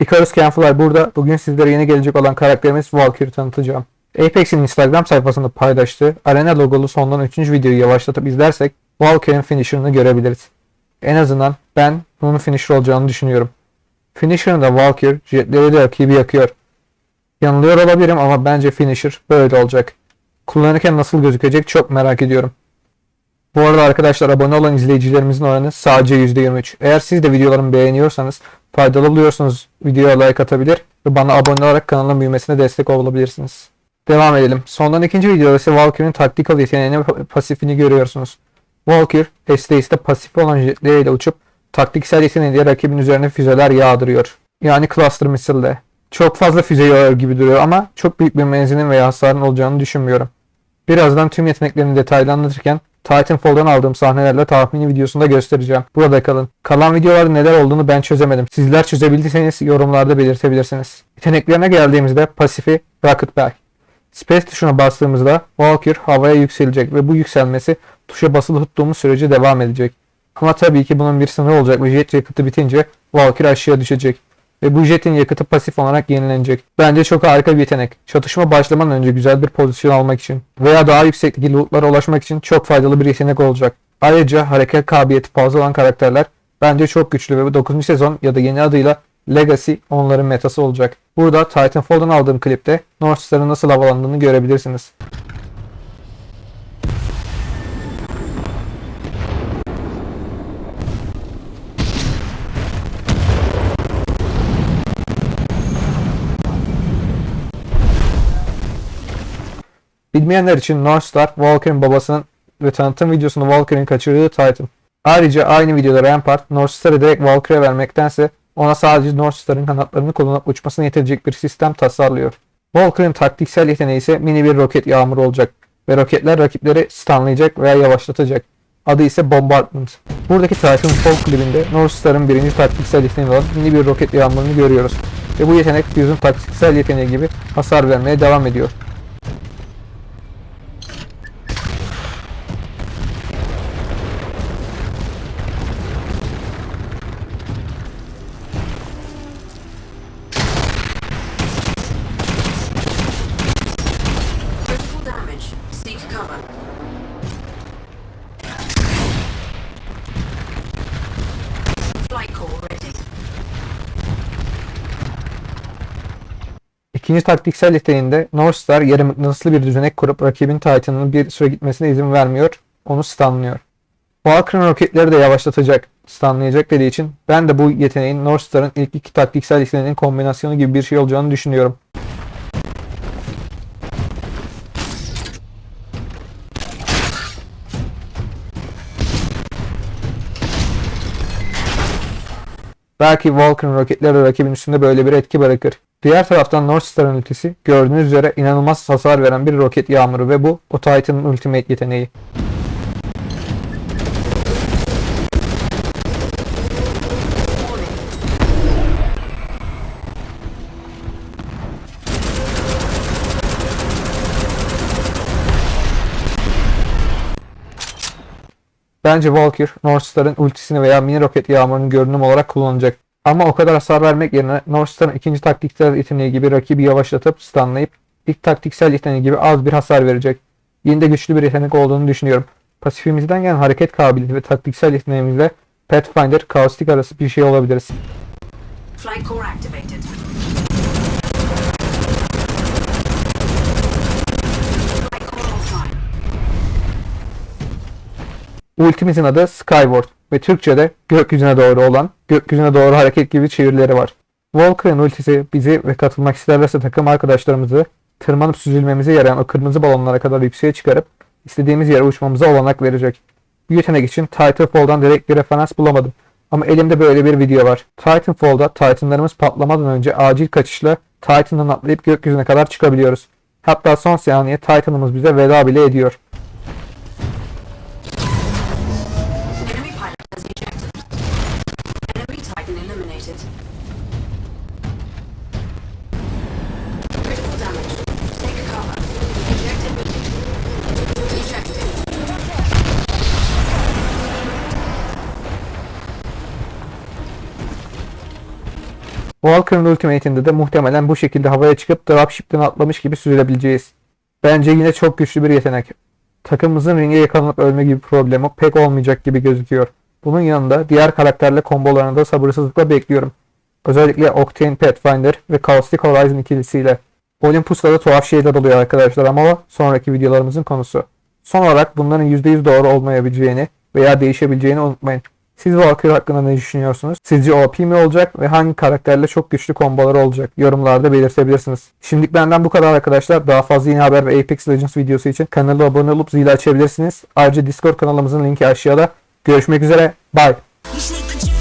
Icarus Canfly burada. Bugün sizlere yeni gelecek olan karakterimiz Valkyrie tanıtacağım. Apex'in Instagram sayfasında paylaştığı arena logolu sondan 3. videoyu yavaşlatıp izlersek Valkyrie'nin finisher'ını görebiliriz. En azından ben bunun finisher olacağını düşünüyorum. Finisher'ında Valkyrie jetleriyle rakibi yakıyor. Yanılıyor olabilirim ama bence finisher böyle olacak. Kullanırken nasıl gözükecek çok merak ediyorum. Bu arada arkadaşlar abone olan izleyicilerimizin oranı sadece %23. Eğer siz de videolarımı beğeniyorsanız, faydalı buluyorsanız videoya like atabilir ve bana abone olarak kanalın büyümesine destek olabilirsiniz. Devam edelim. Sondan ikinci videoda ise Valkyrie'nin taktikal yeteneğini pasifini görüyorsunuz. Valkyrie, STS'de pasif olan jetleriyle uçup taktiksel yeteneğiyle rakibin üzerine füzeler yağdırıyor. Yani cluster missile. Çok fazla füze yağıyor gibi duruyor ama çok büyük bir menzilin veya hasarın olacağını düşünmüyorum. Birazdan tüm yeteneklerini detaylı anlatırken Titanfall'dan aldığım sahnelerle tahmini videosunda göstereceğim. Burada kalın. Kalan videolarda neler olduğunu ben çözemedim. Sizler çözebildiyseniz yorumlarda belirtebilirsiniz. Yeteneklerine geldiğimizde pasifi Rocket Back. Space tuşuna bastığımızda Valkyrie havaya yükselecek ve bu yükselmesi tuşa basılı tuttuğumuz sürece devam edecek. Ama tabii ki bunun bir sınırı olacak ve jet yakıtı bitince Valkyrie aşağıya düşecek. Ve bu jetin yakıtı pasif olarak yenilenecek. Bence çok harika bir yetenek. Çatışma başlamadan önce güzel bir pozisyon almak için veya daha yüksekteki lootlara ulaşmak için çok faydalı bir yetenek olacak. Ayrıca hareket kabiliyeti fazla olan karakterler bence çok güçlü ve bu 9. sezon ya da yeni adıyla Legacy onların metası olacak. Burada Titanfall'dan aldığım klipte North Star'ın nasıl havalandığını görebilirsiniz. Bilmeyenler için North Star, Valkyrie'nin babasının ve tanıtım videosunda Valkyrie'nin kaçırdığı Titan. Ayrıca aynı videoda Rampart, North Star'ı direkt Valkyrie'ye vermektense ona sadece North Star'ın kanatlarını kullanıp uçmasına yetecek bir sistem tasarlıyor. Valkyrie'nin taktiksel yeteneği ise mini bir roket yağmuru olacak ve roketler rakipleri stunlayacak veya yavaşlatacak. Adı ise Bombardment. Buradaki Titanfall klibinde North Star'ın birinci taktiksel yeteneği olan mini bir roket yağmurunu görüyoruz. Ve bu yetenek Fuse'un taktiksel yeteneği gibi hasar vermeye devam ediyor. Cover. İkinci taktiksel yeteneğinde North Star yarı mıknatıslı bir düzenek kurup rakibin Titan'ının bir süre gitmesine izin vermiyor, onu stunlıyor. Valkyrie'nin roketleri de yavaşlatacak, stunlayacak dediği için ben de bu yeteneğin North Star'ın ilk iki taktiksel yeteneğinin kombinasyonu gibi bir şey olacağını düşünüyorum. Belki Valkyrie'nin roketleri rakibin üstünde böyle bir etki bırakır. Diğer taraftan North Star'ın ultisi gördüğünüz üzere inanılmaz hasar veren bir roket yağmuru ve bu o Titan'ın ultimate yeteneği. Bence Valkyrie North Star'ın ultisini veya mini roket yağmurunu görünüm olarak kullanacak. Ama o kadar hasar vermek yerine North Star'ın ikinci taktiksel yeteneği gibi rakibi yavaşlatıp stunlayıp ilk taktiksel yeteneği gibi az bir hasar verecek. Yine de güçlü bir yetenek olduğunu düşünüyorum. Pasifimizden gelen hareket kabiliyeti ve taktiksel yeteneğimizle Pathfinder, Kaustik arası bir şey olabiliriz. Flight core activated. Ultimizin adı Skyward ve Türkçe'de gökyüzüne doğru olan, gökyüzüne doğru hareket gibi çevirileri var. Valkyrie'nin ultisi bizi ve katılmak isterlerse takım arkadaşlarımızı tırmanıp süzülmemize yarayan o kırmızı balonlara kadar yükseğe çıkarıp istediğimiz yere uçmamıza olanak verecek. Bu yetenek için Titanfall'dan direkt bir referans bulamadım. Ama elimde böyle bir video var. Titanfall'da Titanlarımız patlamadan önce acil kaçışla Titan'dan atlayıp gökyüzüne kadar çıkabiliyoruz. Hatta son saniye Titan'ımız bize veda bile ediyor. Walker'ın Ultimate'inde de muhtemelen bu şekilde havaya çıkıp dropship'ten atlamış gibi süzülebileceğiz. Bence yine çok güçlü bir yetenek. Takımımızın ringe yakalanıp ölme gibi problemi pek olmayacak gibi gözüküyor. Bunun yanında diğer karakterle kombolarını da sabırsızlıkla bekliyorum. Özellikle Octane Pathfinder ve Caustic Horizon ikilisiyle. Olympus'ta da tuhaf şeyler oluyor arkadaşlar ama o sonraki videolarımızın konusu. Son olarak bunların %100 doğru olmayabileceğini veya değişebileceğini unutmayın. Siz Valkyrie hakkında ne düşünüyorsunuz? Sizce OP mi olacak ve hangi karakterle çok güçlü komboları olacak? Yorumlarda belirtebilirsiniz. Şimdilik benden bu kadar arkadaşlar. Daha fazla yeni haber ve Apex Legends videosu için kanala abone olup zili açabilirsiniz. Ayrıca Discord kanalımızın linki aşağıda. Görüşmek üzere. Bye.